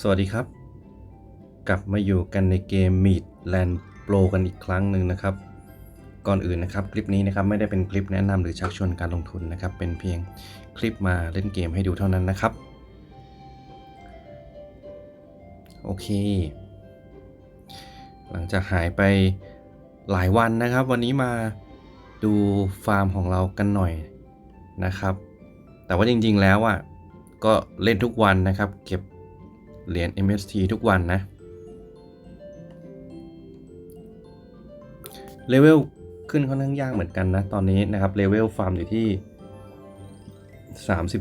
สวัสดีครับ กลับมาอยู่กันในเกม Meet Land Pro กันอีกครั้งหนึ่งนะครับ ก่อนอื่นนะครับ คลิปนี้นะครับไม่ได้เป็นคลิปแนะนำหรือชักชวนการลงทุนนะครับ เป็นเพียงคลิปมาเล่นเกมให้ดูเท่านั้นนะครับ โอเค หลังจากหายไปหลายวันนะครับ วันนี้มาดูฟาร์มของเรากันหน่อยนะครับ แต่ว่าจริงๆแล้วอะก็เล่นทุกวันนะครับ เก็บ เหรียญ MST ทุกวันนะ เลเวลขึ้นค่อนข้างยากเหมือนกันนะ ตอนนี้นะครับ เลเวลฟาร์มอยู่ที่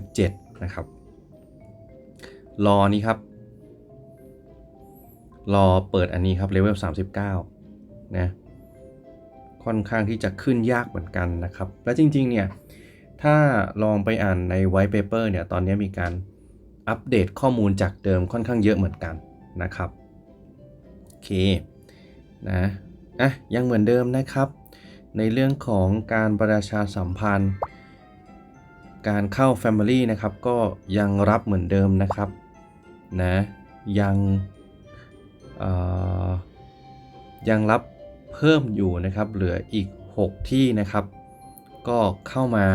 37 นะครับ รอนี้ครับ รอเปิดอันนี้ครับ เลเวล 39 นะ ค่อนข้างที่จะขึ้นยากเหมือนกันนะครับ และจริง ๆ เนี่ย ถ้าลองไปอ่านใน white paper เนี่ย ตอนนี้มีการ อัปเดตข้อมูลจากเดิมค่อนข้างเยอะเหมือนกันนะครับโอเคนะอะยังเหมือนเดิมนะครับ ในเรื่องของการประชาสัมพันธ์ การเข้า Family นะครับก็ยังรับเหมือนเดิมนะครับนะยังยังรับเพิ่มอยู่นะครับ เหลืออีก 6 ที่นะครับ ก็เข้ามา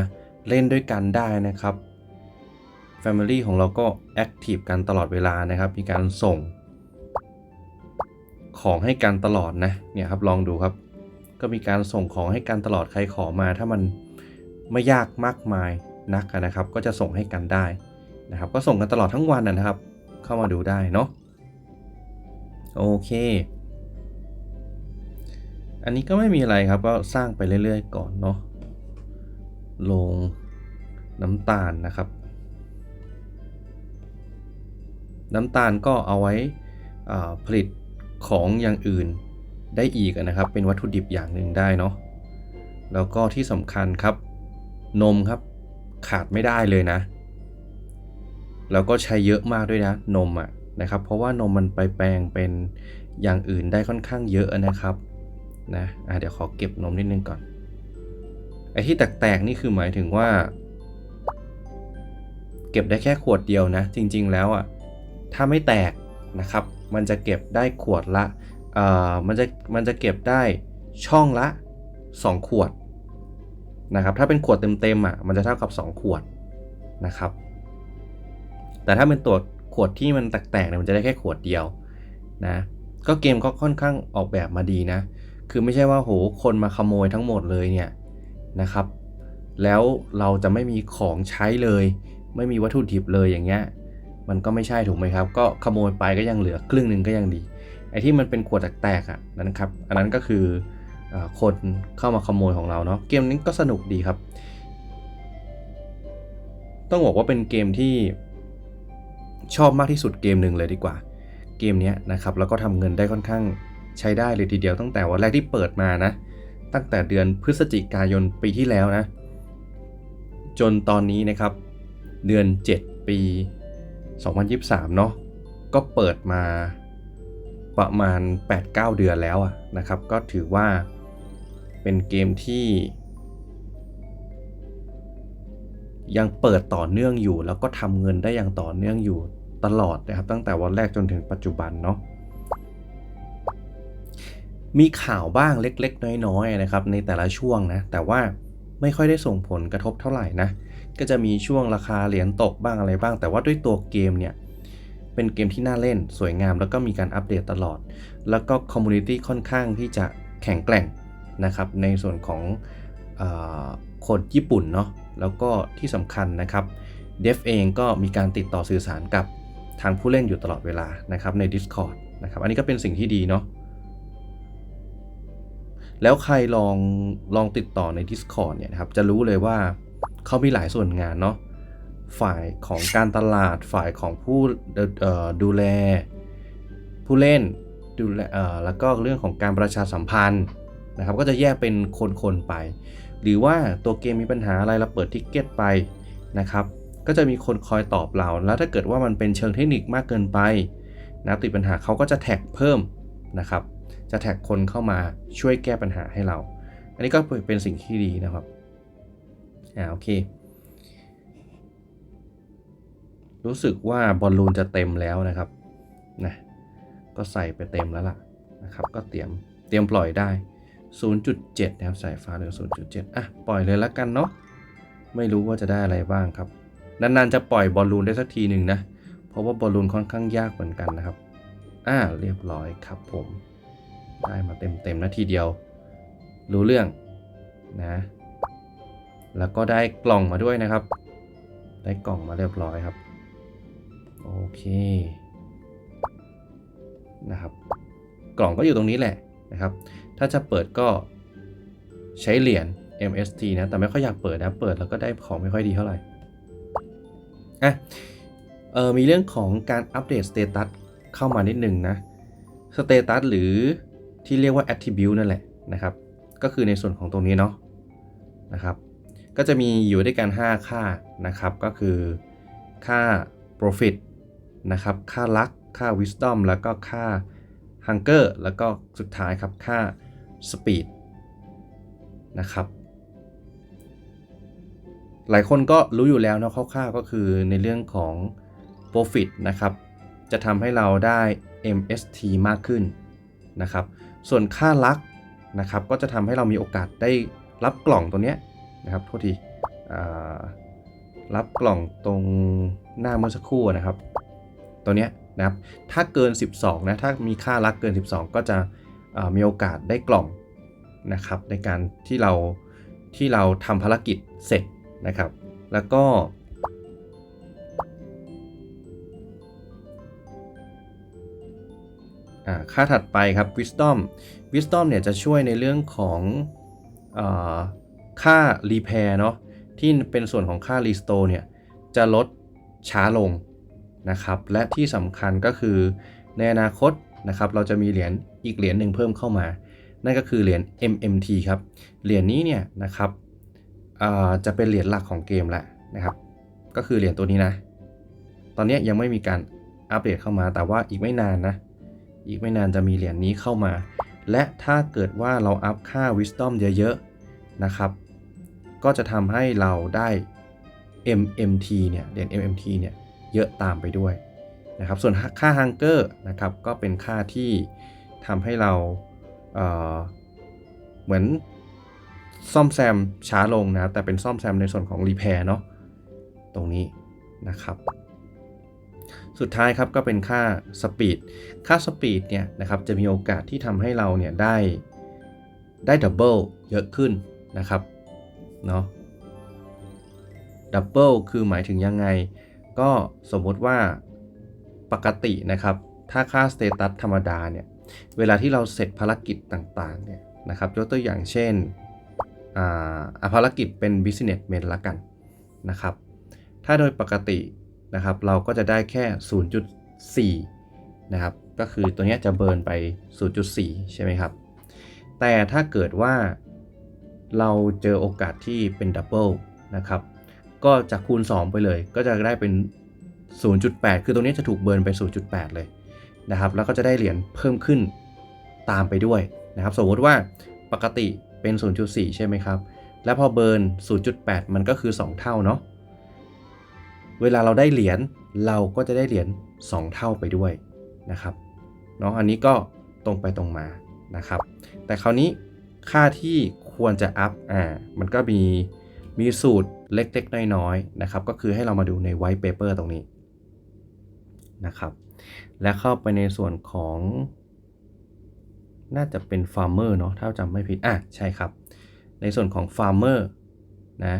เล่นด้วยกันได้นะครับ Family ของเราก็ Active กันตลอดเวลานะครับ มีการส่ง ของให้กันตลอดนะเนี่ยครับลองดูครับ ก็มีการส่งของให้กันตลอดใครขอมา ถ้ามันไม่ยากมากมายนักนะครับ ก็จะส่งให้กันได้นะครับ ก็ส่งกันตลอดทั้งวันนะนะครับ เข้ามาดูได้เนาะโอเค อันนี้ก็ไม่มีอะไรครับก็สร้างไปเรื่อยๆ ก่อนเนาะลงน้ำตาลนะครับ น้ำตาลก็เอาไว้ผลิตของอย่างอื่นได้อีกนะครับ เป็นวัตถุดิบอย่างหนึ่งได้เนาะแล้วก็ที่สำคัญครับ นมครับขาดไม่ได้เลยนะ แล้วก็ใช้เยอะมากด้วยนะ นมอะ่ะนะครับ เพราะว่านมมันไปแปลงเป็นอย่างอื่นได้ค่อนข้างเยอะนะครับนะะเดี๋ยวขอเก็บนมนิดนึงก่อนไอ้ที่แตกๆนี่คือหมายถึงว่า เก็บได้แค่ขวดเดียวนะ จริง ๆ แล้วอะ ถ้าไม่แตกนะครับ มันจะเก็บได้ขวดละเอ่อมันจะมันจะเก็บได้ช่องละ 2 ขวดนะครับ ถ้าเป็นขวดเต็มๆอะมันจะเท่ากับ 2 ขวดนะครับ แต่ถ้าเป็นตัวขวดที่มันแตกๆเนี่ยมันจะได้แค่ขวดเดียวนะก็เกมก็ค่อนข้างออกแบบมาดีนะ คือไม่ใช่ว่าโหคนมาขโมยทั้งหมดเลยเนี่ยนะครับ แล้วเราจะไม่มีของใช้เลย ไม่มีวัตถุดิบเลยอย่างเงี้ย มันก็ไม่ใช่ถูกไหมครับ ก็ขโมยไปก็ยังเหลือครึ่งหนึ่งก็ยังดี ไอ้ที่มันเป็นขวดแตกๆอะนั่นครับ อันนั้นก็คืออคนเข้ามาขโมยของเราเนาะ เกมนี้ก็สนุกดีครับ ต้องบอกว่าเป็นเกมที่ชอบมากที่สุดเกมหนึ่งเลยดีกว่า เกมนี้นะครับ แล้วก็ทำเงินได้ค่อนข้างใช้ได้เลยทีเดียวตั้งแต่วันแรกที่เปิดมานะ ตั้งแต่เดือนพฤศจิกายนปีที่แล้วนะ จนตอนนี้นะครับ เดือน 7 ปี 2023 เนาะก็เปิดมาประมาณ 8-9 เดือนแล้วอะนะครับ ก็ถือว่าเป็นเกมที่ ยังเปิดต่อเนื่องอยู่ แล้วก็ทำเงินได้อย่างต่อเนื่องอยู่ตลอดนะครับ ตั้งแต่วันแรกจนถึงปัจจุบันเนาะมีข่าวบ้างเล็กๆ น้อยๆนะครับ ในแต่ละช่วงนะ แต่ว่าไม่ค่อยได้ส่งผลกระทบเท่าไหร่นะ ก็จะมีช่วงราคาเหรียญตกบ้างอะไรบ้าง แต่ว่าด้วยตัวเกมเนี่ย เป็นเกมที่น่าเล่นสวยงาม แล้วก็มีการอัปเดตตลอด แล้วก็คอมมูนิตี้ค่อนข้างที่จะแข็งแกร่งนะครับในส่วนของออคนญี่ปุ่นเนาะแล้วก็ที่สำคัญนะครับเดฟเองก็มีการติดต่อสื่อสารกับทางผู้เล่นอยู่ตลอดเวลานะครับใน Discord นะครับอันนี้ก็เป็นสิ่งที่ดีเนาะแล้วใครลองลองติดต่อใน Discord เนี่ยนะครับจะรู้เลยว่า เขามีหลายส่วนงานเนาะฝ่ายของการตลาดฝ่ายของผู้ดูแล ผู้เล่นดูแลแล้วก็เรื่องของการประชาสัมพันธ์นะครับ ก็จะแยกเป็นคนๆไป หรือว่าตัวเกมมีปัญหาอะไรเราเปิดทิกเก็ตไปนะครับ ก็จะมีคนคอยตอบเรา แล้วถ้าเกิดว่ามันเป็นเชิงเทคนิคมากเกินไปนะติดปัญหาเขาก็จะแท็กเพิ่มนะครับ จะแท็กคนเข้ามาช่วยแก้ปัญหาให้เรา อันนี้ก็เป็นสิ่งที่ดีนะครับ อ่าโอเค รู้สึกว่าบอลลูนจะเต็มแล้วนะครับนะก็ใส่ไปเต็มแล้วล่ะนะครับ ก็เตรียมเตรียมปล่อยได้ 0.7 นะครับสายฟ้าเหลือ 0.7 อะ ปล่อยเลยแล้วกันเนาะไม่รู้ว่าจะได้อะไรบ้างครับ นาน ๆ จะปล่อยบอลลูนได้สักทีหนึ่งนะ เพราะว่าบอลลูนค่อนข้างยากเหมือนกันนะครับ อ่าเรียบร้อยครับผม ได้มาเต็มๆนะทีเดียว รู้เรื่องนะ แล้วก็ได้กล่องมาด้วยนะครับ ได้กล่องมาเรียบร้อยครับ โอเค นะครับ กล่องก็อยู่ตรงนี้แหละนะครับ ถ้าจะเปิดก็ใช้เหรียญ MST นะ แต่ไม่ค่อยอยากเปิดนะ เปิดแล้วก็ได้ของไม่ค่อยดีเท่าไหร่ อะ เออมีเรื่องของการอัปเดตสเตตัสเข้ามานิดหนึ่งนะ สเตตัสหรือที่เรียกว่า attribute นั่นแหละนะครับ ก็คือในส่วนของตรงนี้เนาะนะครับ ก็จะมีอยู่ด้วยกัน 5 ค่านะครับ ก็คือค่า profit นะครับ ค่า luck ค่า wisdom แล้วก็ค่า hunger แล้วก็สุดท้ายครับค่า speed นะครับ หลายคนก็รู้อยู่แล้วเนาะคร่าวๆก็คือในเรื่องของ profit นะครับ จะทำให้เราได้ MST มากขึ้นนะครับ ส่วนค่าลักนะครับ ก็จะทำให้เรามีโอกาสได้รับกล่องตัวเนี้ย นะครับโทษทีรับกล่องตรงหน้าเมื่อสักครู่นะครับ ตัวเนี้ยนะครับถ้าเกิน 12 นะ ถ้ามีค่าลักเกิน 12 ก็จะมีโอกาสได้กล่องนะครับ ในการที่เราที่เราทำภารกิจเสร็จนะครับ แล้วก็ ค่าถัดไปครับ wisdom wisdom เนี่ยจะช่วยในเรื่องของ ค่า repair เนาะที่เป็นส่วนของค่า restore เนี่ยจะลดช้าลงนะครับและที่สำคัญก็คือในอนาคตนะครับเราจะมีเหรียญอีกเหรียญหนึ่งเพิ่มเข้ามา นั่นก็คือเหรียญ MMT ครับเหรียญนี้เนี่ยนะครับจะเป็นเหรียญหลักของเกมแล้วนะครับ ก็คือเหรียญตัวนี้นะ ตอนนี้ยังไม่มีการอัปเดตเข้ามา แต่ว่าอีกไม่นานนะ อีกไม่นานจะมีเหรียญนี้เข้ามา และถ้าเกิดว่าเราอัพค่า Wisdom เยอะๆนะครับ ก็จะทำให้เราได้ MMT เนี่ยเหรียญ MMT เนี่ยเยอะตามไปด้วยนะครับส่วนค่า Hunger นะครับก็เป็นค่าที่ทำให้เราเเหมือนซ่อมแซมช้าลงนะแต่เป็นซ่อมแซมในส่วนของ Repair เนาะตรงนี้นะครับ สุดท้ายครับก็เป็นค่าสปีดค่าสปีดเนี่ยนะครับจะมีโอกาสที่ทำให้เราเนี่ยได้ได้ดับเบิลเยอะขึ้นนะครับ เนาะดับเบิลคือหมายถึงยังไง ก็สมมติว่าปกตินะครับ ถ้าค่าสเตตัสธรรมดาเนี่ย เวลาที่เราเสร็จภารกิจต่างๆเนี่ยนะครับยกตัวอย่างเช่นอาภารกิจเป็น business m a n ละกันนะครับ ถ้าโดยปกตินะครับ เราก็จะได้แค่ 0.4 นะครับ ก็คือตัวนี้จะเบิร์นไป 0.4 ใช่ไหมครับ แต่ถ้าเกิดว่า เราเจอโอกาสที่เป็นดับเบิลนะครับก็จะคูณ 2 ไปเลย ก็จะได้เป็น 0.8 คือตัวนี้จะถูกเบิร์นไป 0.8 เลยนะครับแล้วก็จะได้เหรียญเพิ่มขึ้นตามไปด้วยนะครับสมมติว่าปกติเป็น 0.4 ใช่ไหมครับ แล้วพอเบิร์น 0.8 มันก็คือ 2 เท่าเนาะเวลาเราได้เหรียญเราก็จะได้เหรียญ2 เท่าไปด้วยนะครับเนาะอันนี้ก็ตรงไปตรงมานะครับ แต่คราวนี้ค่าที่ ควรจะอัพอ่ามันก็มีมีสูตรเล็กๆ น้อยๆนะครับ ก็คือให้เรามาดูใน white paper ตรงนี้นะครับ และเข้าไปในส่วนของ น่าจะเป็น farmer เนาะถ้าจำไม่ผิด อะ ใช่ครับ ในส่วนของ farmer นะ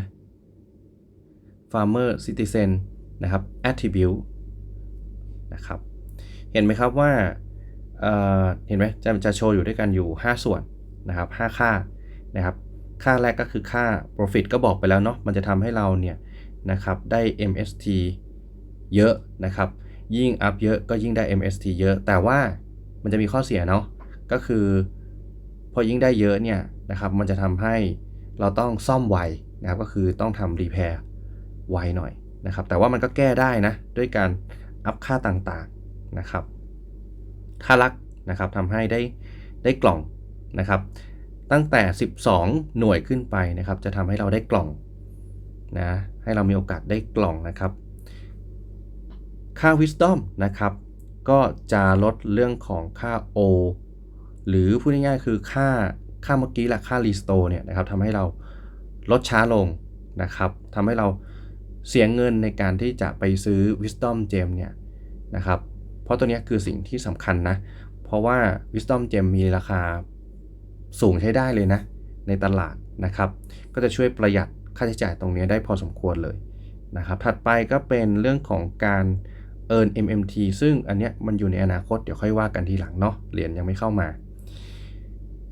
farmer citizen นะครับ attribute นะครับ เห็นไหมครับว่าเเห็นไหมจะจะโชว์อยู่ด้วยกันอยู่ 5 ส่วนนะครับ 5 ค่า นะครับ ค่าแรกก็คือค่า profit ก็บอกไปแล้วเนาะ มันจะทำให้เราเนี่ยนะครับได้ MST เยอะนะครับ ยิ่ง up เยอะก็ยิ่งได้ MST เยอะ แต่ว่ามันจะมีข้อเสียเนาะ ก็คือพอยิ่งได้เยอะเนี่ยนะครับมันจะทำให้เราต้องซ่อมไวนะครับก็คือต้องทำ repair ไวหน่อยนะครับ แต่ว่ามันก็แก้ได้นะ ด้วยการอัพค่าต่างๆนะครับ ค่าลักนะครับทำให้ได้ได้กล่องนะครับ ตั้งแต่ 12 หน่วยขึ้นไปนะครับ จะทำให้เราได้กล่องนะให้เรามีโอกาสได้กล่องนะครับ ค่า Wisdom นะครับ ก็จะลดเรื่องของค่า O หรือพูดง่ายๆคือค่าค่าเมื่อกี้แหละค่า restore เนี่ยนะครับทำให้เราลดช้าลงนะครับทำให้เราเสียเงินในการที่จะไปซื้อ wisdom gem เนี่ยนะครับ เพราะตัวนี้คือสิ่งที่สำคัญนะ เพราะว่า wisdom gem มีราคา สูงใช้ได้เลยนะ ในตลาดนะครับ ก็จะช่วยประหยัดค่าใช้จ่ายตรงนี้ได้พอสมควรเลยนะครับ ถัดไปก็เป็นเรื่องของการ earn MMT ซึ่งอันเนี้ยมันอยู่ในอนาคตเดี๋ยวค่อยว่ากันทีหลังเนาะเหรียญยังไม่เข้ามา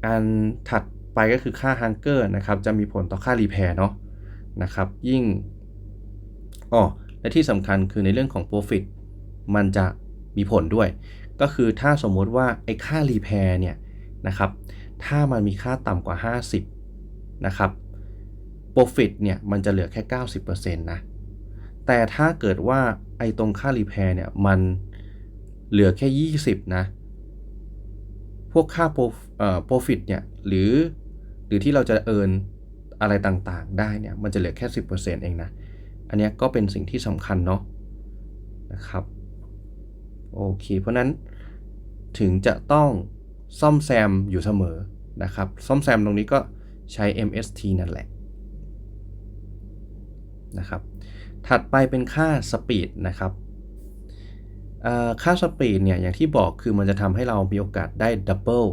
อันถัดไปก็คือค่า hunger นะครับจะมีผลต่อค่า repair เนาะนะครับยิ่งอ๋อและที่สำคัญคือในเรื่องของ profit มันจะมีผลด้วย ก็คือถ้าสมมติว่าไอ้ค่า repair เนี่ยนะครับ ถ้ามันมีค่าต่ำกว่า 50 นะครับ profit เนี่ยมันจะเหลือแค่ 90%นะ แต่ถ้าเกิดว่าไอ้ตรงค่า repair เนี่ยมันเหลือแค่ 20 นะ พวกค่า profit เนี่ยหรือหรือที่เราจะเอินอะไรต่างๆ ได้เนี่ยมันจะเหลือแค่ 10%เองนะ อันนี้ก็เป็นสิ่งที่สำคัญเนาะนะครับ โอเค เพราะนั้นถึงจะต้อง ซ่อมแซมอยู่เสมอนะครับ ซ่อมแซมตรงนี้ก็ใช้ MST นั่นแหละนะครับ ถัดไปเป็นค่าสปีดนะครับค่าสปีดเนี่ยอย่างที่บอกคือมันจะทำให้เรามีโอกาสได้ดับเบิล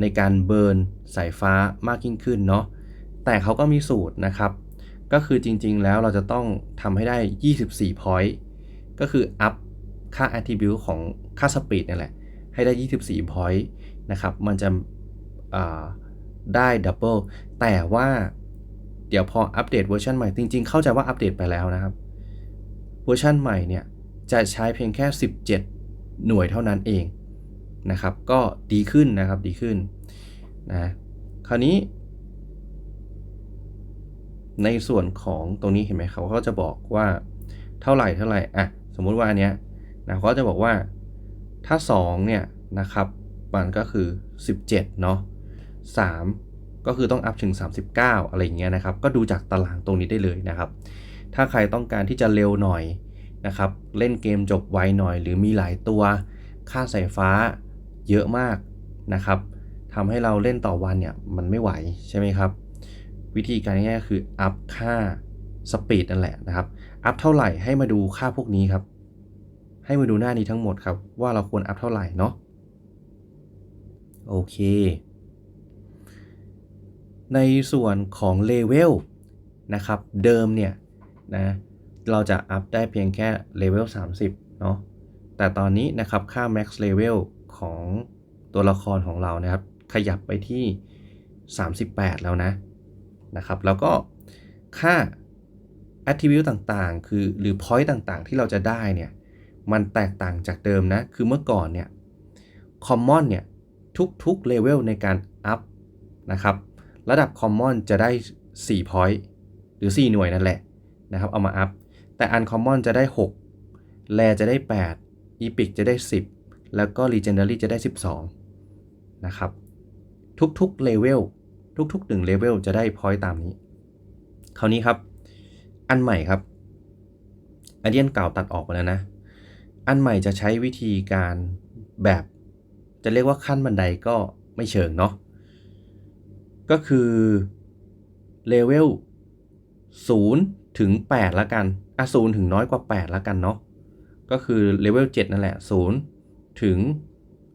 ในการเบิร์นสายฟ้ามากยิ่งขึ้นเนาะแต่เขาก็มีสูตรนะครับ ก็คือจริงๆแล้วเราจะต้องทำให้ได้ 24 point ก็คืออัพค่า attribute ของค่าสปีดนี่แหละ ให้ได้ 24 point นะครับ มันจะได้ดับเบิลแต่ว่าเดี๋ยวพออัปเดตเวอร์ชันใหม่ จริงๆ เข้าใจว่าอัปเดตไปแล้วนะครับ เวอร์ชันใหม่เนี่ย จะใช้เพียงแค่ 17 หน่วยเท่านั้นเองนะครับ ก็ดีขึ้นนะครับดีขึ้นนะคราวนี้ ในส่วนของตรงนี้เห็นไหมเขาก็จะบอกว่าเท่าไหร่เท่าไหร่อะสมมุติว่าอันเนี้ยนะเขาจะบอกว่า ถ้า2เนี่ยนะครับมันก็คือ 17 เนาะ3ก็คือต้องอัพถึง 39 อะไรอย่างเงี้ยนะครับ ก็ดูจากตารางตรงนี้ได้เลยนะครับ ถ้าใครต้องการที่จะเร็วหน่อยนะครับ เล่นเกมจบไวหน่อย หรือมีหลายตัว ค่าสายฟ้าเยอะมากนะครับทำให้เราเล่นต่อวันเนี่ยมันไม่ไหวใช่ไหมครับ วิธีการง่ายๆคืออัพค่าสปีดนั่นแหละนะครับ อัพเท่าไหร่ให้มาดูค่าพวกนี้ครับ ให้มาดูหน้านี้ทั้งหมดครับ ว่าเราควรอัพเท่าไหร่เนาะโอเค ในส่วนของเลเวลนะครับเดิมเนี่ยนะเราจะอัพได้เพียงแค่เลเวล30 เนาะแต่ตอนนี้นะครับค่า max level ของตัวละครของเรานะครับ ขยับไปที่ 38 แล้วนะนะครับ แล้วก็ค่า attribute ต่างๆ คือหรือ point ต่างๆ ที่เราจะได้เนี่ย มันแตกต่างจากเดิมนะ คือเมื่อก่อนเนี่ย common เนี่ยทุกๆ level ในการ up นะครับ ระดับ common จะได้4 point หรือ 4 หน่วยนั่นแหละนะครับเอามา up แต่ uncommon จะได้ 6แลจะได้8 epic จะได้ 10 แล้วก็ legendary จะได้ 12 นะครับ ทุกๆ level ทุกๆ1 level จะได้ point ตามนี้ คราวนี้ครับ อันใหม่ครับ อันเดียนเก่าตัดออกไปแล้วนะ อันใหม่จะใช้วิธีการแบบ จะเรียกว่าขั้นบันไดก็ไม่เชิงเนาะก็คือเลเวล0ถึง8ละกันอะ0ถึงน้อยกว่า 8 ละกันเนาะก็คือเลเวล7นั่นแหละ 0 ถึง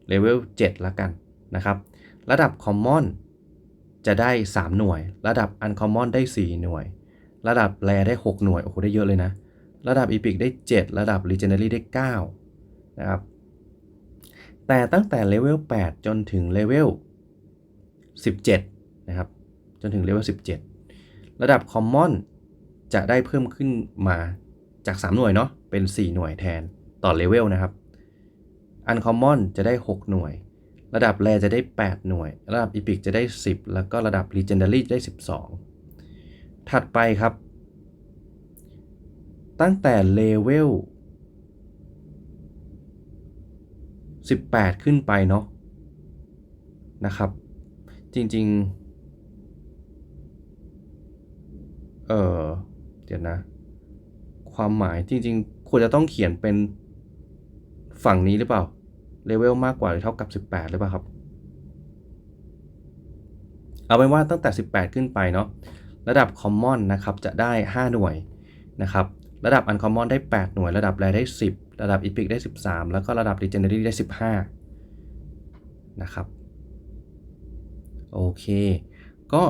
เลเวล7ละกันนะครับ ระดับ Common จะได้ 3 หน่วย ระดับ Uncommon ได้ 4 หน่วย ระดับแรได้ 6 หน่วย โอ้โห ได้เยอะเลยนะ ระดับ Epic ได้ 7 ระดับ Legendary ได้9นะครับ แต่ตั้งแต่เลเวล8จนถึงเลเวล17 นะครับ จนถึงเลเวล17 ระดับ Common จะได้เพิ่มขึ้นมาจาก 3 หน่วยเนาะ เป็น 4 หน่วยแทนต่อเลเวลนะครับ Uncommon จะได้ 6 หน่วย ระดับแรจะได้ 8 หน่วย ระดับ Epic จะได้ 10 แล้วก็ระดับ Legendary ได้ 12 ถัดไปครับ ตั้งแต่เลเวล 18 ขึ้นไปเนาะนะครับ จริงๆ เออเดี๋ยวนะ ความหมายจริงๆ ควรจะต้องเขียนเป็นฝั่งนี้หรือเปล่า เลเวลมากกว่าหรือเท่ากับ 18 หรือเปล่าครับ เอาเป็นว่าตั้งแต่ 18 ขึ้นไปเนาะระดับ Common นะครับจะได้ 5 หน่วยนะครับ ระดับ Uncommon ได้ 8 หน่วย ระดับ Rare ได้ 10 ระดับ Epic ได้ 13 แล้วก็ระดับ Legendary ได้ 15 นะครับ โอเค ก็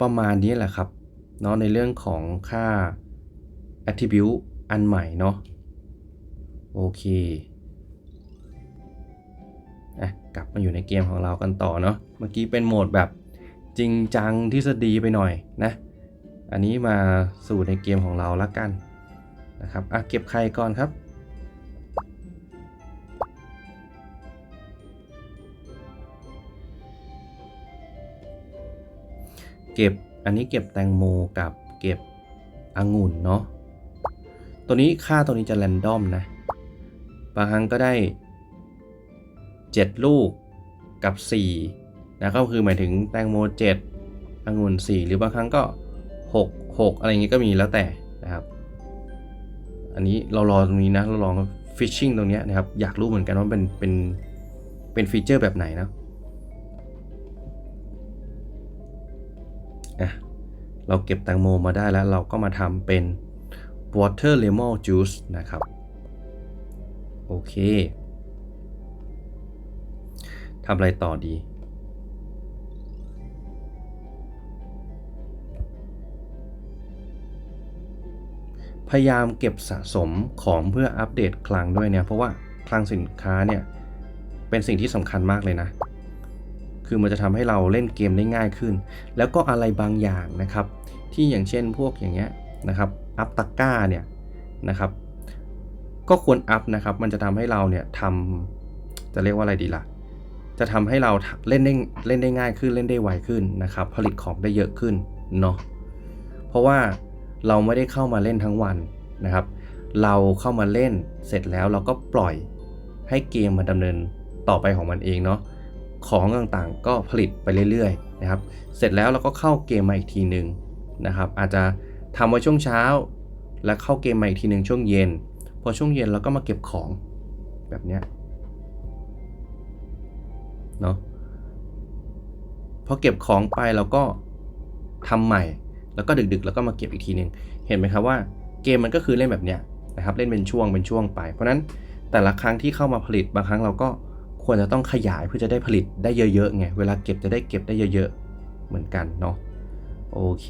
ประมาณนี้แหละครับเนาะในเรื่องของค่า attribute อันใหม่เนาะโอเคอะกลับมาอยู่ในเกมของเรากันต่อเนาะเมื่อกี้เป็นโหมดแบบจริงจังทฤษฎีไปหน่อยนะ อันนี้มาสู่ในเกมของเราละกันนะครับอะเก็บไข่ก่อนครับเก็บอันนี้เก็บแตงโมกับเก็บองุ่นเนาะตัวนี้ค่าตัวนี้จะแรนดอมนะ บางครั้งก็ได้ 7 ลูกกับ4นะก็คือหมายถึงแตงโม 7องุ่น 4 หรือบางครั้งก็ 6 6 อะไรอย่างงี้ก็มีแล้วแต่นะครับ อันนี้เรารอตรงนี้นะ เราลองฟิชชิ่งตรงเนี้ยนะครับ อยากรู้เหมือนกันว่าเป็นเป็นเป็นฟีเจอร์แบบไหนนะอะเราเก็บแตงโมมาได้แล้วเราก็มาทำเป็น water lemon juice นะครับ โอเคทำอะไรต่อดี พยายามเก็บสะสมของเพื่ออัปเดตคลังด้วยเนี่ยเพราะว่าคลังสินค้าเนี่ยเป็นสิ่งที่สำคัญมากเลยนะ คือมันจะทำให้เราเล่นเกมได้ง่ายขึ้น แล้วก็อะไรบางอย่างนะครับ ที่อย่างเช่นพวกอย่างเงี้ยนะครับอัพตะก้าเนี่ยนะครับก็ควรอัพนะครับ มันจะทำให้เราเนี่ยทำจะเรียกว่าอะไรดีล่ะ จะทำให้เราเล่นได้เล่นได้ง่ายขึ้นเล่นได้ไวขึ้นนะครับ ผลิตของได้เยอะขึ้นเนาะเพราะว่า เราไม่ได้เข้ามาเล่นทั้งวันนะครับ เราเข้ามาเล่นเสร็จแล้วเราก็ปล่อยให้เกมมันดำเนินต่อไปของมันเองเนาะของต่างๆก็ผลิตไปเรื่อยๆนะครับ เสร็จแล้วเราก็เข้าเกมมาอีกทีหนึ่งนะครับ อาจจะทำไว้ช่วงเช้า แล้วเข้าเกมมาอีกทีหนึ่งช่วงเย็น พอช่วงเย็นเราก็มาเก็บของแบบเนี้ยเนาะพอเก็บของไปเราก็ทำใหม่ แล้วก็ดึกๆ แล้วก็มาเก็บอีกทีหนึ่งเห็นไหมครับว่าเกมมันก็คือเล่นแบบเนี้ยนะครับเล่นเป็นช่วงเป็นช่วงไป เพราะฉะนั้นแต่ละครั้งที่เข้ามาผลิตบางครั้งเราก็ควรจะต้องขยายเพื่อจะได้ผลิตได้เยอะๆไงเวลาเก็บจะได้เก็บได้เยอะๆ เหมือนกันเนาะโอเค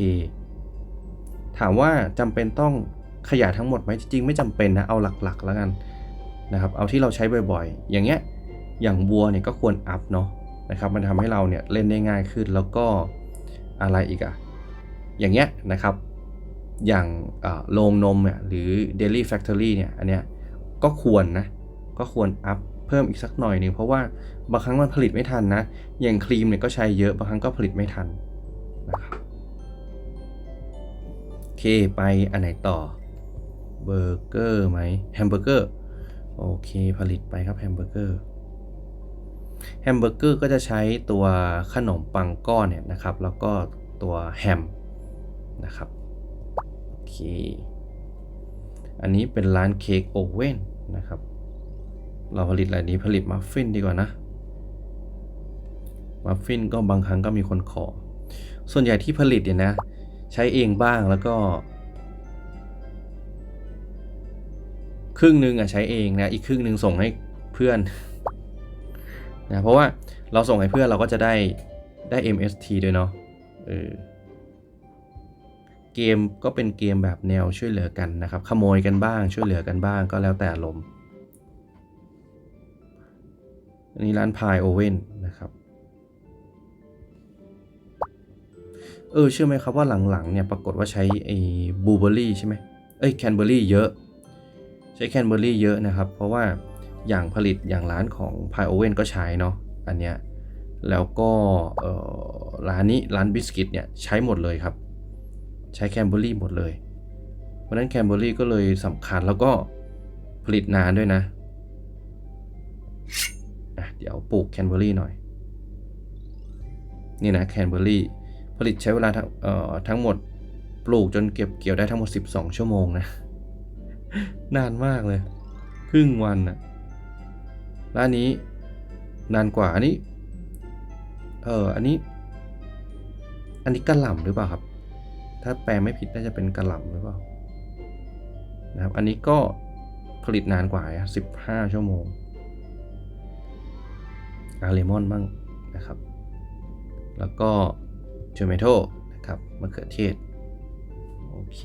ถามว่าจำเป็นต้องขยายทั้งหมดไหมจริงๆ ไม่จำเป็นนะเอาหลักๆ แล้วกันนะครับเอาที่เราใช้บ่อยๆ อย่างเงี้ยอย่างวัวเนี่ยก็ควรอัพเนาะนะครับมันทำให้เราเนี่ยเล่นได้ง่ายขึ้นแล้วก็อะไรอีกอะ อย่างเงี้ยนะครับ อย่างโรงนมเนี่ยหรือ Daily Factory เนี่ยอันเนี้ยก็ควรนะ ก็ควรอัพเพิ่มอีกสักหน่อยหนึ่งเพราะว่าบางครั้งมันผลิตไม่ทันนะ อย่างครีมเนี่ยก็ใช้เยอะบางครั้งก็ผลิตไม่ทันนะครับโอเคไปอันไหนต่อเบอร์เกอร์ไหมแฮมเบอร์เกอร์โอเคผลิตไปครับแฮมเบอร์เกอร์แฮมเบอร์เกอร์ก็จะใช้ตัวขนมปังก้อนเนี่ยนะครับ แล้วก็ตัวแฮม นะครับโอเคอันนี้เป็นร้านเค้กโอเว่นนะครับ เราผลิตอะไรนี้ผลิตมัฟฟินดีกว่านะ มัฟฟินก็บางครั้งก็มีคนขอ ส่วนใหญ่ที่ผลิตเนี่ยนะ ใช้เองบ้างแล้วก็ ครึ่งหนึ่งอะใช้เองนะ อีกครึ่งหนึ่งส่งให้เพื่อนนะ เพราะว่าเราส่งให้เพื่อนเราก็จะได้ได้ MST ด้วยเนาะ เออ เกมก็เป็นเกมแบบแนวช่วยเหลือกันนะครับ ขโมยกันบ้างช่วยเหลือกันบ้างก็แล้วแต่ลมอันนี้ร้านพายโอเว่นนะครับเออเชื่อไหมครับว่าหลังๆเนี่ยปรากฏว่าใช้ไอ้บูเบอรี่ใช่ไหมเอ้ยแคนเบอรี่เยอะ ใช้แคนเบอรี่เยอะนะครับ เพราะว่าอย่างผลิตอย่างร้านของพายโอเว่นก็ใช้เนาะอันเนี้ยแล้วก็ร้านนี้ร้านบิสกิตเนี่ยใช้หมดเลยครับ ใช้แคนเบอรี่หมดเลย เพราะนั้นแคนเบอรี่ก็เลยสำคัญแล้วก็ผลิตนานด้วยนะะเดี๋ยวปลูกแคนเบอรี่หน่อย นี่นะแคนเบอรี่ผลิตใช้เวลาทั้งทั้งหมดปลูกจนเก็บเกี่ยวได้ทั้งหมด 12 ชั่วโมงนะ นานมากเลย ครึ่งวันนะแล้วอันนี้นานกว่าอันนี้ เอออันนี้ อันนี้กระหล่ำหรือเปล่าครับ ถ้าแปลไม่ผิดน่าจะเป็นกระหล่ำหรือเปล่านะครับ อันนี้ก็ผลิตนานกว่าสิบห้าชั่วโมงอาเลมอนบ้างนะครับ แล้วก็เจอเมโทนะครับมะเขือเทศ โอเค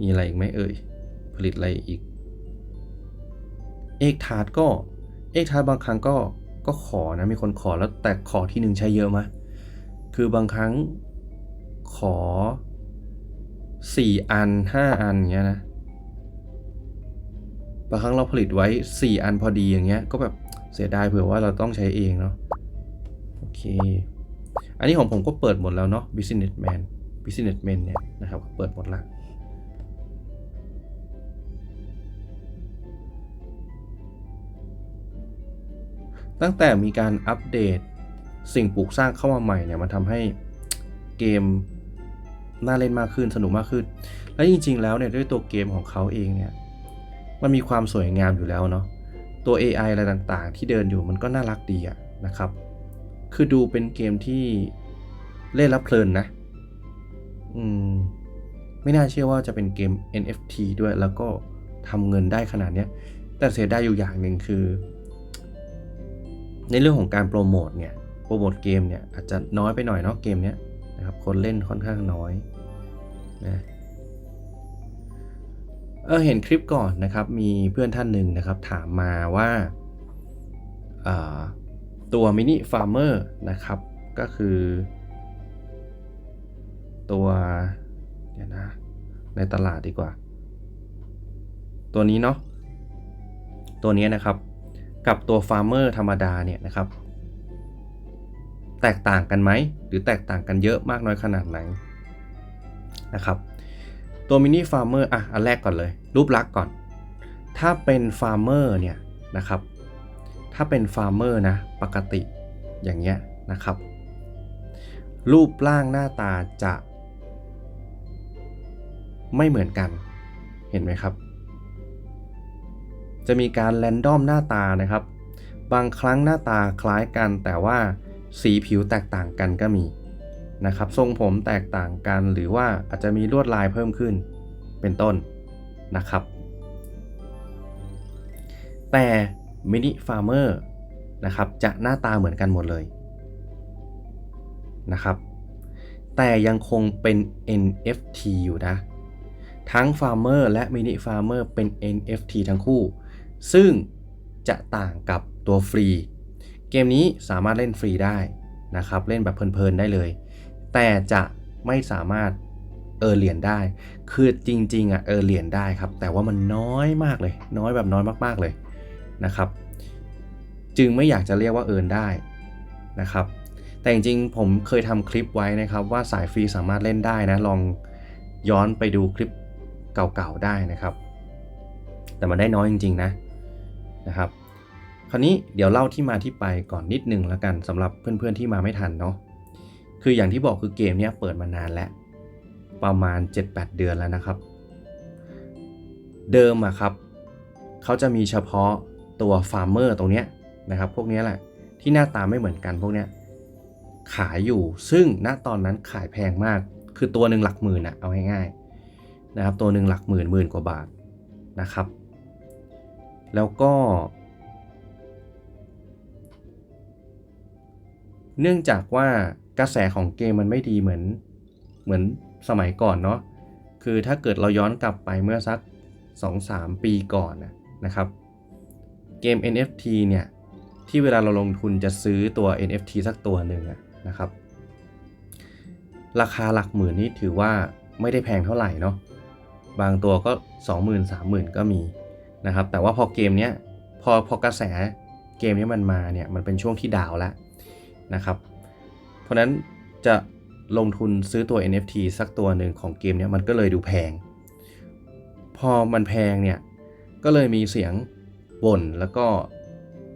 มีอะไรอีกไหมเอ่ย ผลิตอะไรอีก เอกทาร์ตก็ เอกทาร์ตบางครั้งก็ ก็ขอนะ มีคนขอแล้วแต่ขอที่หนึ่งใช้เยอะมะคือบางครั้ง ขอ4อัน5อันเงี้ยนะบางครั้งเราผลิตไว้ 4 อันพอดีอย่างเงี้ย ก็แบบเสียดายเผื่อว่าเราต้องใช้เองเนาะโอเค อันนี้ของผมก็เปิดหมดแล้วเนาะ businessman businessman เนี่ยนะครับก็เปิดหมดละตั้งแต่มีการอัปเดตสิ่งปลูกสร้างเข้ามาใหม่เนี่ย มันทำให้เกม น่าเล่นมากขึ้นสนุกมากขึ้น และจริง ๆ แล้วเนี่ยด้วยตัวเกมของเขาเองเนี่ยมันมีความสวยงามอยู่แล้วเนาะตัว AI อะไรต่างๆ ที่เดินอยู่มันก็น่ารักดีอะนะครับ คือดูเป็นเกมที่เล่นแล้วเพลินนะ อืม ไม่น่าเชื่อว่าจะเป็นเกม NFT ด้วยแล้วก็ทำเงินได้ขนาดเนี้ยแต่เสียดายอยู่อย่างหนึ่งคือ ในเรื่องของการโปรโมทเนี่ย โปรโมทเกมเนี่ยอาจจะน้อยไปหน่อยเนาะเกมเนี้ย นะครับ คนเล่นค่อนข้างน้อยนะเออเห็นคลิปก่อนนะครับ มีเพื่อนท่านหนึ่งนะครับ ถามมาว่าอ่าตัวมินิฟาร์มเมอร์นะครับ ก็คือ ตัวเดี๋ยวนะในตลาดดีกว่า ตัวนี้เนาะตัวนี้นะครับ กับตัวฟาร์มเมอร์ธรรมดาเนี่ยนะครับ แตกต่างกันไหม หรือแตกต่างกันเยอะมากน้อยขนาดไหนนะครับ ตัวมินิฟาร์มเมอร์อะอันแรกก่อนเลย รูปลักษณ์ก่อน ถ้าเป็นฟาร์มเมอร์เนี่ยนะครับ ถ้าเป็นฟาร์มเมอร์นะปกติอย่างเงี้ยนะครับ รูปร่างหน้าตาจะไม่เหมือนกันเห็นไหมครับ จะมีการแรนดอมหน้าตานะครับ บางครั้งหน้าตาคล้ายกันแต่ว่า สีผิวแตกต่างกันก็มีนะครับทรงผมแตกต่างกันหรือว่าอาจจะมีลวดลายเพิ่มขึ้นเป็นต้นนะครับ แต่มินิฟาร์เมอร์นะครับจะหน้าตาเหมือนกันหมดเลยนะครับ แต่ยังคงเป็น NFT อยู่นะ ทั้ง Farmer และ Mini Farmer เป็น NFT ทั้งคู่ ซึ่งจะต่างกับตัวฟรี เกมนี้สามารถเล่นฟรีได้นะครับ เล่นแบบเพลินๆได้เลย แต่จะไม่สามารถเออเหรียญได้ คือจริงๆอะเออเหรียญได้ครับ แต่ว่ามันน้อยมากเลย น้อยแบบน้อยมากๆเลยนะครับ จึงไม่อยากจะเรียกว่าเอินได้นะครับ แต่จริงๆผมเคยทำคลิปไว้นะครับ ว่าสายฟรีสามารถเล่นได้นะ ลองย้อนไปดูคลิปเก่าๆได้นะครับ แต่มันได้น้อยจริงๆนะนะครับ คราวนี้เดี๋ยวเล่าที่มาที่ไปก่อนนิดนึงแล้วกันสำหรับเพื่อนๆที่มาไม่ทันเนาะคืออย่างที่บอกคือเกมเนี้ยเปิดมานานแล้ว ประมาณ 7-8 เดือนแล้วนะครับ เดิมอะครับเขาจะมีเฉพาะตัวฟาร์มเมอร์ตรงเนี้ยนะครับพวกนี้แหละที่หน้าตาไม่เหมือนกันพวกเนี้ยขายอยู่ซึ่งณตอนนั้นขายแพงมาก คือตัวหนึ่งหลักหมื่นอะเอาง่ายๆนะครับตัวหนึ่งหลักหมื่นหมื่นกว่าบาทนะครับ แล้วก็ เนื่องจากว่ากระแสของเกมมันไม่ดีเหมือนเหมือนสมัยก่อนเนาะคือถ้าเกิดเราย้อนกลับไปเมื่อสัก 2-3 ปีก่อนนะครับ เกม NFT เนี่ย ที่เวลาเราลงทุนจะซื้อตัว NFT สักตัวหนึ่งนะครับ ราคาหลักหมื่นนี่ถือว่าไม่ได้แพงเท่าไหร่เนาะบางตัวก็ 20,000 30,000 ก็มีนะครับ แต่ว่าพอเกมเนี้ยพอพอกระแสเกมนี้มันมาเนี่ย มันเป็นช่วงที่ดาวแล้ว นะครับ เพราะนั้นจะลงทุนซื้อตัว NFT สักตัวหนึ่งของเกมเนี้ยมันก็เลยดูแพง พอมันแพงเนี่ย ก็เลยมีเสียงบ่นแล้วก็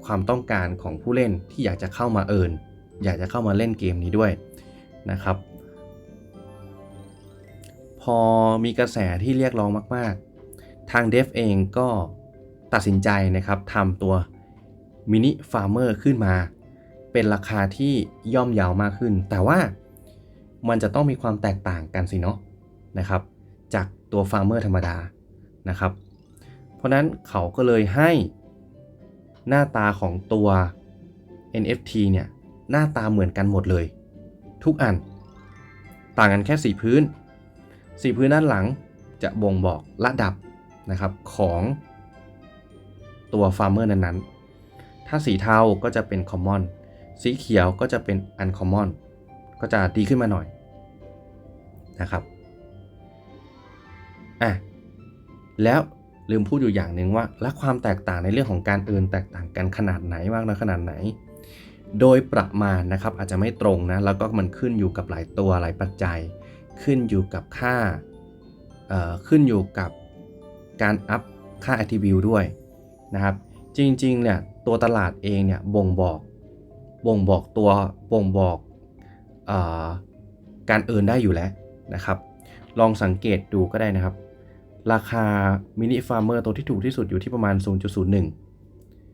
ความต้องการของผู้เล่นที่อยากจะเข้ามาเอินอยากจะเข้ามาเล่นเกมนี้ด้วยนะครับ พอมีกระแสที่เรียกร้องมาก ๆ ทางเดฟเองก็ตัดสินใจนะครับทำตัวมินิฟาร์เมอร์ขึ้นมา เป็นราคาที่ย่อมเยาวมากขึ้น แต่ว่ามันจะต้องมีความแตกต่างกันสิเนาะนะครับ จากตัวฟาร์มเมอร์ธรรมดานะครับ เพราะนั้นเขาก็เลยให้หน้าตาของตัว NFT เนี่ยหน้าตาเหมือนกันหมดเลย ทุกอัน ต่างกันแค่สีพื้น สีพื้นด้านหลังจะบ่งบอกระดับนะครับของตัวฟาร์มเมอร์นั้นๆ ถ้าสีเทาก็จะเป็น Common สีเขียวก็จะเป็น Uncommon ก็จะดีขึ้นมาหน่อยนะครับอะแล้วลืมพูดอยู่อย่างหนึ่งว่าและความแตกต่างในเรื่องของการเอินแตกต่างกันขนาดไหนมากน้อยขนาดไหน โดยประมาณนะครับอาจจะไม่ตรงนะแล้วก็มันขึ้นอยู่กับหลายตัวหลายปัจจัย ขึ้นอยู่กับค่าขึ้นอยู่กับการอัพค่า attribute ด้วยนะครับ จริงๆเนี่ยตัวตลาดเองเนี่ยบ่งบอก บ่งบอกตัวบ่งบอกอการเอินได้อยู่แล้วนะครับ ลองสังเกตดูก็ได้นะครับ ราคามินิฟาร์เมอร์ตัวที่ถูกที่สุดอยู่ที่ประมาณ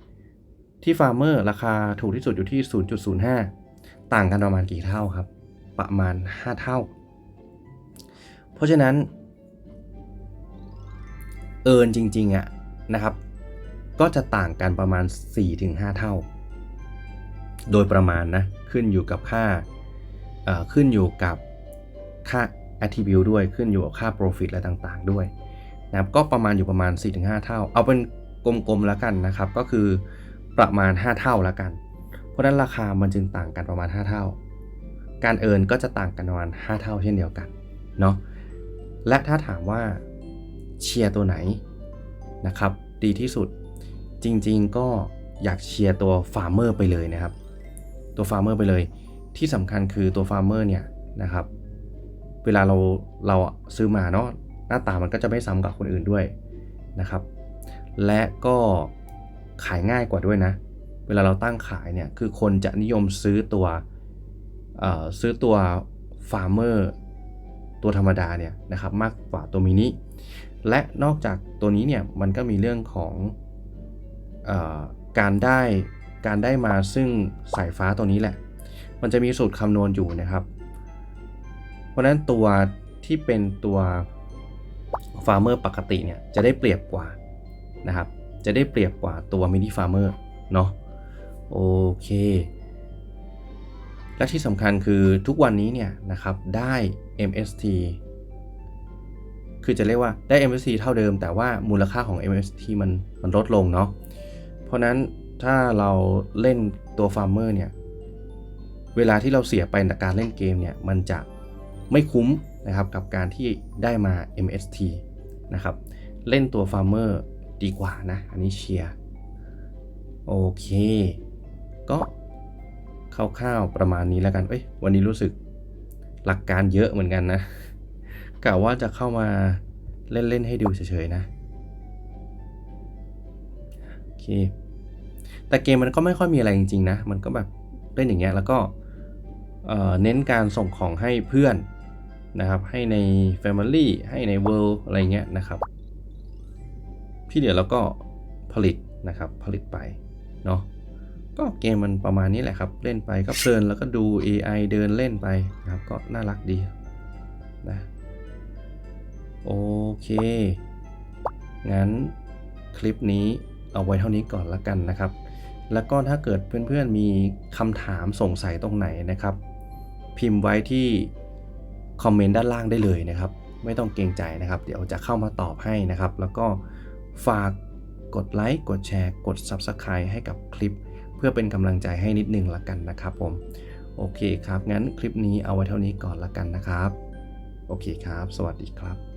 0.01 ที่ฟาร์เมอร์ราคาถูกที่สุดอยู่ที่ 0.05 ต่างกันประมาณกี่เท่าครับ ประมาณ 5 เท่า เพราะฉะนั้น เอินจริงๆอะนะครับ ก็จะต่างกันประมาณ 4-5 เท่า โดยประมาณนะขึ้นอยู่กับค่าขึ้นอยู่กับค่า attribute ด้วยขึ้นอยู่กับค่า profit อะต่างๆ ด้วยนะครับก็ประมาณอยู่ประมาณ 4-5 เท่า เอาเป็นกลมๆแล้วกันนะครับ ก็คือประมาณ 5 เท่าแล้วกัน เพราะฉะนั้นราคามันจึงต่างกันประมาณ 5 เท่า การเอินก็จะต่างกันประมาณ 5 เท่าเช่นเดียวกันเนาะและถ้าถามว่าเชียร์ตัวไหนนะครับ ดีที่สุดจริงๆก็อยากเชียร์ตัวฟาร์มเมอร์ไปเลยนะครับ ตัวฟาร์มเมอร์ไปเลย ที่สำคัญคือตัวฟาร์มเมอร์เนี่ยนะครับ เวลาเราเราซื้อมาเนาะหน้าตามันก็จะไม่ซ้ำกับคนอื่นด้วยนะครับ และก็ขายง่ายกว่าด้วยนะ เวลาเราตั้งขายเนี่ยคือคนจะนิยมซื้อตัวเอ่อซื้อตัวฟาร์มเมอร์ตัวธรรมดาเนี่ยนะครับมากกว่าตัวมินิและนอกจากตัวนี้เนี่ยมันก็มีเรื่องของเออการได้ การได้มาซึ่งสายฟ้าตัวนี้แหละ มันจะมีสูตรคำนวณอยู่นะครับ เพราะนั้นตัวที่เป็นตัวฟาร์เมอร์ปกติเนี่ยจะได้เปรียบกว่านะครับ จะได้เปรียบกว่าตัวมินิฟาร์เมอร์เนาะโอเค และที่สำคัญคือทุกวันนี้เนี่ยนะครับได้ MST คือจะเรียกว่าได้ MST เท่าเดิม แต่ว่ามูลค่าของ MST มันมันลดลงเนาะเพราะนั้น ถ้าเราเล่นตัวฟาร์มเมอร์เนี่ยเวลาที่เราเสียไปในการเล่นเกมเนี่ยมันจะไม่คุ้มนะครับกับการที่ได้มา MST นะครับเล่นตัวฟาร์มเมอร์ดีกว่านะ อันนี้เชียร์โอเค ก็คร่าวๆประมาณนี้แล้วกันเอ้ยวันนี้รู้สึกหลักการเยอะเหมือนกันนะกะว่าจะเข้ามาเล่น ๆ ให้ดูเฉย ๆ นะ โอเค แต่เกมมันก็ไม่ค่อยมีอะไรจริงๆนะ มันก็แบบเล่นอย่างเงี้ยแล้วก็เน้นการส่งของให้เพื่อนนะครับ ให้ใน Family ให้ใน World อะไรเงี้ยนะครับพี่เดี๋ยวเราก็ผลิตนะครับผลิตไปเนาะก็เกมมันประมาณนี้แหละครับ เล่นไปก็เพลินแล้วก็ดู AI เดินเล่นไปนะครับก็น่ารักดีนะโอเค งั้นคลิปนี้เอาไว้เท่านี้ก่อนละกันนะครับ แล้วก็ถ้าเกิดเพื่อนๆมีคำถามสงสัยตรงไหนนะครับ พิมพ์ไว้ที่คอมเมนต์ด้านล่างได้เลยนะครับ ไม่ต้องเกรงใจนะครับ เดี๋ยวจะเข้ามาตอบให้นะครับ แล้วก็ฝากกดไลค์กดแชร์ กด Subscribe ให้กับคลิป เพื่อเป็นกำลังใจให้นิดนึงละกันนะครับผม โอเคครับ งั้นคลิปนี้เอาไว้เท่านี้ก่อนละกันนะครับ โอเคครับ สวัสดีครับ